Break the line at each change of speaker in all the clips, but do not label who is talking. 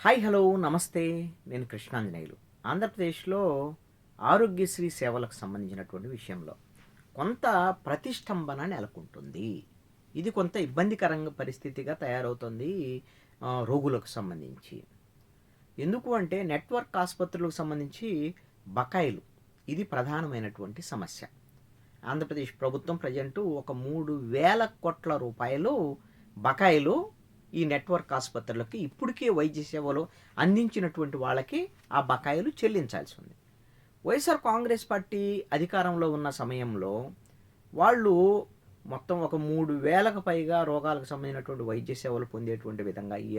Hi hello నమస్తే. నేను కృష్ణాంజనేయులు. ఆంధ్రప్రదేశ్లో ఆరోగ్యశ్రీ సేవలకు సంబంధించినటువంటి విషయంలో కొంత ప్రతిష్టంభన నెలకొంటుంది. ఇది కొంత ఇబ్బందికరంగా పరిస్థితిగా తయారవుతుంది రోగులకు సంబంధించి. ఎందుకు అంటే నెట్వర్క్ ఆసుపత్రులకు సంబంధించి బకాయిలు. ఇది ప్రధానమైనటువంటి సమస్య. ఆంధ్రప్రదేశ్ ప్రభుత్వం ప్రజెంటు ఒక మూడు వేల కోట్ల రూపాయలు బకాయిలు ఈ నెట్వర్క్ ఆసుపత్రులకి ఇప్పటికే వైద్య సేవలు అందించినటువంటి వాళ్ళకి ఆ బకాయిలు చెల్లించాల్సి ఉంది. వైఎస్ఆర్ కాంగ్రెస్ పార్టీ అధికారంలో ఉన్న సమయంలో వాళ్ళు మొత్తం ఒక మూడు వేలకు పైగా రోగాలకు సంబంధించినటువంటి వైద్య సేవలు పొందేటువంటి విధంగా ఈ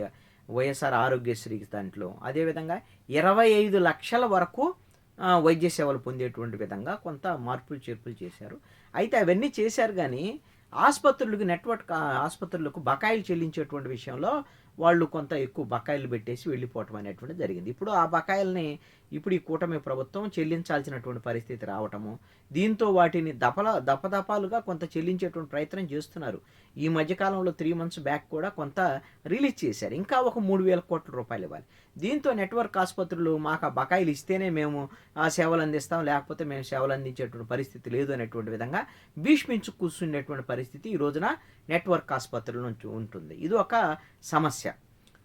వైఎస్ఆర్ ఆరోగ్యశ్రీ దాంట్లో అదేవిధంగా ఇరవై ఐదు లక్షల వరకు వైద్య సేవలు పొందేటువంటి విధంగా కొంత మార్పులు చేర్పులు చేశారు. అయితే అవన్నీ చేశారు కానీ ఆసుపత్రులకు నెట్వర్క్ ఆసుపత్రులకు బకాయిలు చెల్లించేటువంటి విషయంలో వాళ్ళు కొంత ఎక్కువ బకాయిలు పెట్టేసి వెళ్ళిపోవటం అనేటువంటి జరిగింది. ఇప్పుడు ఆ బకాయిల్ని ఇప్పుడు ఈ కూటమి ప్రభుత్వం చెల్లించాల్సినటువంటి పరిస్థితి రావటము దీంతో వాటిని దపల దపదపాలుగా కొంత చెల్లించేటువంటి ప్రయత్నం చేస్తున్నారు. ఈ మధ్యకాలంలో త్రీ మంత్స్ బ్యాక్ కూడా కొంత రిలీజ్ చేశారు. ఇంకా ఒక మూడు వేల కోట్ల రూపాయలు ఇవ్వాలి. దీంతో నెట్వర్క్ ఆసుపత్రులు మాకు ఆ బకాయిలు ఇస్తేనే మేము ఆ సేవలు అందిస్తాం లేకపోతే మేము సేవలు అందించేటువంటి పరిస్థితి లేదు అనేటువంటి విధంగా భీష్మించు కూర్చునేటువంటి పరిస్థితి ఈ రోజున నెట్వర్క్ ఆసుపత్రుల నుంచి ఉంటుంది. ఇది ఒక సమస్య.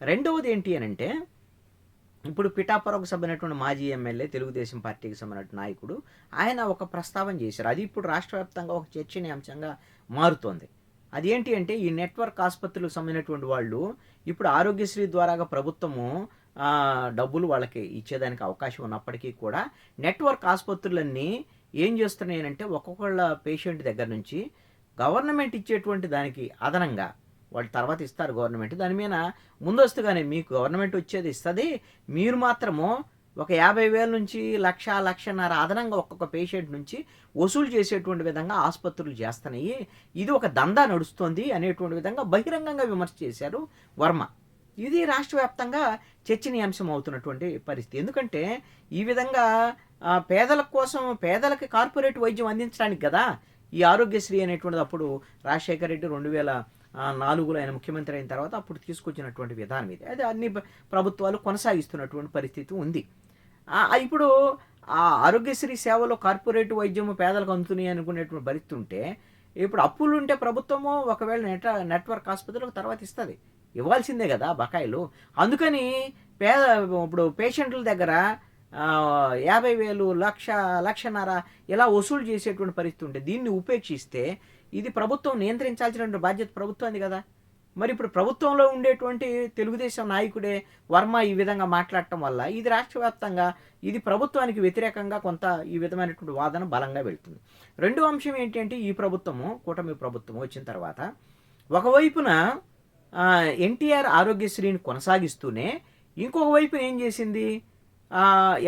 రెండవది ఏంటి అని అంటే ఇప్పుడు పిఠాపురకు సభ్యునటువంటి మాజీ ఎమ్మెల్యే తెలుగుదేశం పార్టీకి సంబంధించిన నాయకుడు ఆయన ఒక ప్రస్తావన చేశారు. అది ఇప్పుడు రాష్ట్ర వ్యాప్తంగా ఒక చర్చనీయాంశంగా మారుతోంది. అదేంటి అంటే ఈ నెట్వర్క్ ఆసుపత్రులకు సంబంధించినటువంటి వాళ్ళు ఇప్పుడు ఆరోగ్యశ్రీ ద్వారాగా ప్రభుత్వము డబ్బులు వాళ్ళకి ఇచ్చేదానికి అవకాశం ఉన్నప్పటికీ కూడా నెట్వర్క్ ఆసుపత్రులన్నీ ఏం చేస్తున్నాయనంటే ఒక్కొక్కళ్ళ పేషెంట్ దగ్గర నుంచి గవర్నమెంట్ ఇచ్చేటువంటి దానికి అదనంగా వాళ్ళు తర్వాత ఇస్తారు గవర్నమెంట్. దాని మీద ముందస్తుగానే మీకు గవర్నమెంట్ వచ్చేది ఇస్తుంది. మీరు మాత్రము ఒక యాభై వేల నుంచి లక్ష లక్షన్నర అదనంగా ఒక్కొక్క పేషెంట్ నుంచి వసూలు చేసేటువంటి విధంగా ఆసుపత్రులు చేస్తున్నాయి. ఇది ఒక దందా నడుస్తోంది అనేటువంటి విధంగా బహిరంగంగా విమర్శ చేశారు వర్మ. ఇది రాష్ట్ర వ్యాప్తంగా చర్చనీయాంశం అవుతున్నటువంటి పరిస్థితి. ఎందుకంటే ఈ విధంగా పేదల కోసం పేదలకి కార్పొరేట్ వైద్యం అందించడానికి కదా ఈ ఆరోగ్యశ్రీ అనేటువంటిది అప్పుడు రాజశేఖర రెడ్డి రెండు వేల నాలుగులో ఆయన ముఖ్యమంత్రి అయిన తర్వాత అప్పుడు తీసుకొచ్చినటువంటి విధానం ఇది. అది అన్ని ప్రభుత్వాలు కొనసాగిస్తున్నటువంటి పరిస్థితి ఉంది. ఇప్పుడు ఆ ఆరోగ్యశ్రీ సేవలో కార్పొరేట్ వైద్యము పేదలకు అందుతున్నాయి అనుకునేటువంటి పరిస్థితి ఉంటే ఇప్పుడు అప్పులు ఉంటే ప్రభుత్వము ఒకవేళ నెట్ నెట్వర్క్ ఆసుపత్రులకు తర్వాత ఇస్తుంది. ఇవ్వాల్సిందే కదా బకాయిలు. అందుకని పేద ఇప్పుడు పేషెంట్ల దగ్గర యాభై వేలు లక్ష లక్షన్నర ఇలా వసూలు చేసేటువంటి పరిస్థితి ఉంటే దీన్ని ఉపేక్షిస్తే ఇది ప్రభుత్వం నియంత్రించాల్సినటువంటి బాధ్యత ప్రభుత్వానికి కదా. మరి ఇప్పుడు ప్రభుత్వంలో ఉండేటువంటి తెలుగుదేశం నాయకుడే వర్మ ఈ విధంగా మాట్లాడటం వల్ల ఇది రాష్ట్ర వ్యాప్తంగా ఇది ప్రభుత్వానికి వ్యతిరేకంగా కొంత ఈ విధమైనటువంటి వాదన బలంగా వెళ్తుంది. రెండో అంశం ఏంటంటే ఈ ప్రభుత్వము కూటమి ప్రభుత్వం వచ్చిన తర్వాత ఒకవైపున ఎన్టీఆర్ ఆరోగ్యశ్రీని కొనసాగిస్తూనే ఇంకొక వైపు ఏం చేసింది?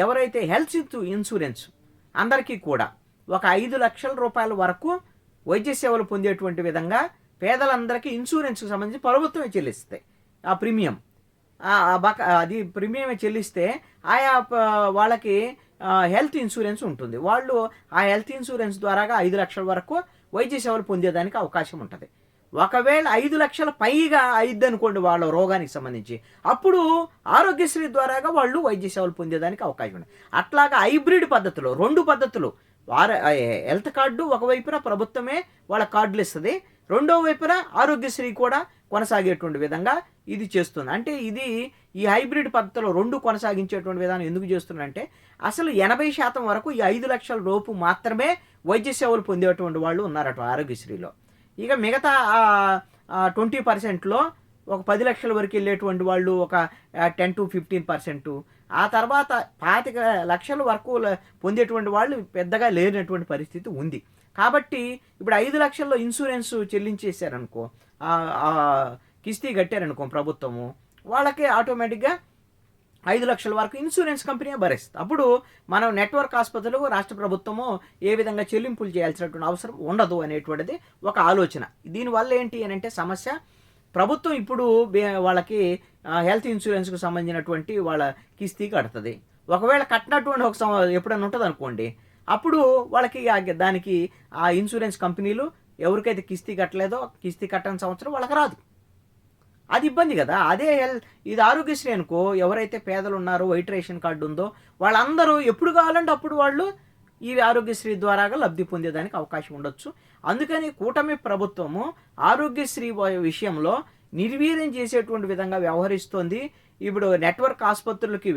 ఎవరైతే హెల్త్ ఇన్సూరెన్స్ అందరికీ కూడా ఒక ఐదు లక్షల రూపాయల వరకు వైద్య సేవలు పొందేటువంటి విధంగా పేదలందరికీ ఇన్సూరెన్స్కి సంబంధించి ప్రభుత్వమే చెల్లిస్తాయి. ఆ ప్రీమియం. బక అది ప్రీమియమే చెల్లిస్తే ఆయా వాళ్ళకి హెల్త్ ఇన్సూరెన్స్ ఉంటుంది. వాళ్ళు ఆ హెల్త్ ఇన్సూరెన్స్ ద్వారాగా ఐదు లక్షల వరకు వైద్య సేవలు పొందేదానికి అవకాశం ఉంటుంది. ఒకవేళ ఐదు లక్షల పైగా అయిద్ది అనుకోండి వాళ్ళ రోగానికి సంబంధించి అప్పుడు ఆరోగ్యశ్రీ ద్వారాగా వాళ్ళు వైద్య సేవలు పొందేదానికి అవకాశం ఉంది అట్లాగా హైబ్రిడ్ పద్ధతులు రెండు పద్ధతులు వార హెల్త్ కార్డు ఒకవైపున ప్రభుత్వమే వాళ్ళ కార్డులు ఇస్తుంది రెండో వైపున ఆరోగ్యశ్రీ కూడా కొనసాగేటువంటి విధంగా ఇది చేస్తుంది. అంటే ఇది ఈ హైబ్రిడ్ పద్ధతిలో రెండు కొనసాగించేటువంటి విధానం ఎందుకు చేస్తుందంటే అసలు ఎనభై శాతం వరకు ఈ ఐదు లక్షల లోపు మాత్రమే వైద్య సేవలు పొందేటువంటి వాళ్ళు ఉన్నారట ఆరోగ్యశ్రీలో. ఇక మిగతా ట్వంటీ పర్సెంట్లో ఒక పది లక్షల వరకు వెళ్ళేటువంటి వాళ్ళు ఒక టెన్ టు ఫిఫ్టీన్ పర్సెంటు ఆ తర్వాత పాతిక లక్షల వరకు పొందేటువంటి వాళ్ళు పెద్దగా లేనటువంటి పరిస్థితి ఉంది. కాబట్టి ఇప్పుడు ఐదు లక్షల్లో ఇన్సూరెన్స్ చెల్లించేశారనుకో కిస్తీ కట్టారనుకో ప్రభుత్వము వాళ్ళకే ఆటోమేటిక్గా ఐదు లక్షల వరకు ఇన్సూరెన్స్ కంపెనీ భరిస్తుంది అప్పుడు మనం నెట్వర్క్ ఆసుపత్రులకు రాష్ట్ర ప్రభుత్వము ఏ విధంగా చెల్లింపులు చేయాల్సినటువంటి అవసరం ఉండదు అనేటువంటిది ఒక ఆలోచన. దీనివల్ల ఏంటి అని అంటే సమస్య ప్రభుత్వం ఇప్పుడు వాళ్ళకి హెల్త్ ఇన్సూరెన్స్కి సంబంధించినటువంటి వాళ్ళ కిస్తీ కడుతుంది. ఒకవేళ కట్టినటువంటి ఒక ఎప్పుడైనా ఉంటుంది అనుకోండి అప్పుడు వాళ్ళకి దానికి ఆ ఇన్సూరెన్స్ కంపెనీలు ఎవరికైతే కిస్తీ కట్టలేదో కిస్తీ కట్టని సంవత్సరం వాళ్ళకి రాదు. అది ఇబ్బంది కదా. అదే హెల్ ఇది ఆరోగ్యశ్రీ అనుకో ఎవరైతే పేదలు ఉన్నారో వైట్ రేషన్ కార్డు ఉందో వాళ్ళందరూ ఎప్పుడు కావాలంటే అప్పుడు వాళ్ళు ఈ ఆరోగ్యశ్రీ ద్వారాగా లబ్ధి పొందేదానికి అవకాశం ఉండొచ్చు. అందుకని కూటమి ప్రభుత్వము ఆరోగ్యశ్రీ విషయంలో నిర్వీర్యం చేసేటువంటి విధంగా వ్యవహరిస్తోంది. ఇప్పుడు నెట్వర్క్ ఆసుపత్రులకి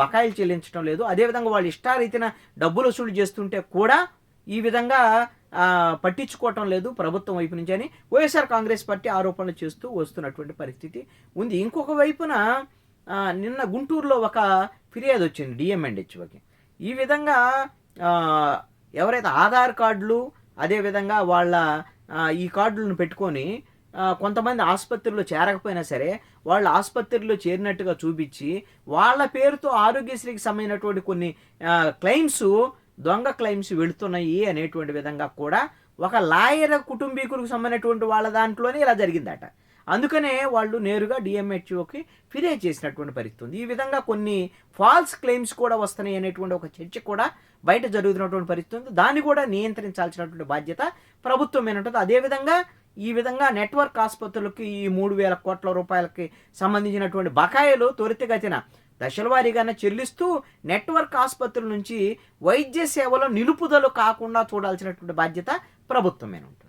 బకాయిలు చెల్లించడం లేదు. అదేవిధంగా వాళ్ళు ఇష్టారీతిన డబ్బులు వసూలు చేస్తుంటే కూడా ఈ విధంగా పట్టించుకోవటం లేదు ప్రభుత్వం వైపు నుంచి అని. వైఎస్ఆర్ కాంగ్రెస్ పార్టీ ఆరోపణలు చేస్తూ వస్తున్నటువంటి పరిస్థితి ఉంది. ఇంకొక వైపున నిన్న గుంటూరులో ఒక ఫిర్యాదు వచ్చింది డిఎంఎండ్హెచ్ఓకి ఈ విధంగా ఎవరైతే ఆధార్ కార్డులు అదేవిధంగా వాళ్ళ ఈ కార్డులను పెట్టుకొని కొంతమంది ఆసుపత్రిలో చేరకపోయినా సరే వాళ్ళు ఆసుపత్రిలో చేరినట్టుగా చూపించి వాళ్ళ పేరుతో ఆరోగ్యశ్రీకి సంబంధించినటువంటి కొన్ని క్లెయిమ్స్ దొంగ క్లెయిమ్స్ వెళుతున్నాయి అనేటువంటి విధంగా కూడా ఒక లాయర్ కుటుంబీకులకు సంబంధించినటువంటి వాళ్ళ దాంట్లోనే ఇలా జరిగిందట. అందుకనే వాళ్ళు నేరుగా డిఎంహెచ్ఓకి ఫిర్యాదు చేసినటువంటి పరిస్థితి ఉంది. ఈ విధంగా కొన్ని ఫాల్స్ క్లెయిమ్స్ కూడా వస్తున్నాయి అనేటువంటి ఒక చర్చ కూడా బయట జరుగుతున్నటువంటి పరిస్థితి ఉంది. దాన్ని కూడా నియంత్రించాల్సినటువంటి బాధ్యత ప్రభుత్వం మీద అదేవిధంగా ఈ విధంగా నెట్వర్క్ ఆసుపత్రులకి ఈ మూడు వేల కోట్ల రూపాయలకి సంబంధించినటువంటి బకాయిలు త్వరితగతిన దశల వారీగానే చెల్లిస్తూ నెట్వర్క్ ఆసుపత్రుల నుంచి వైద్య సేవలో నిలుపుదల కాకుండా చూడాల్సినటువంటి బాధ్యత ప్రభుత్వమే ఉంటుంది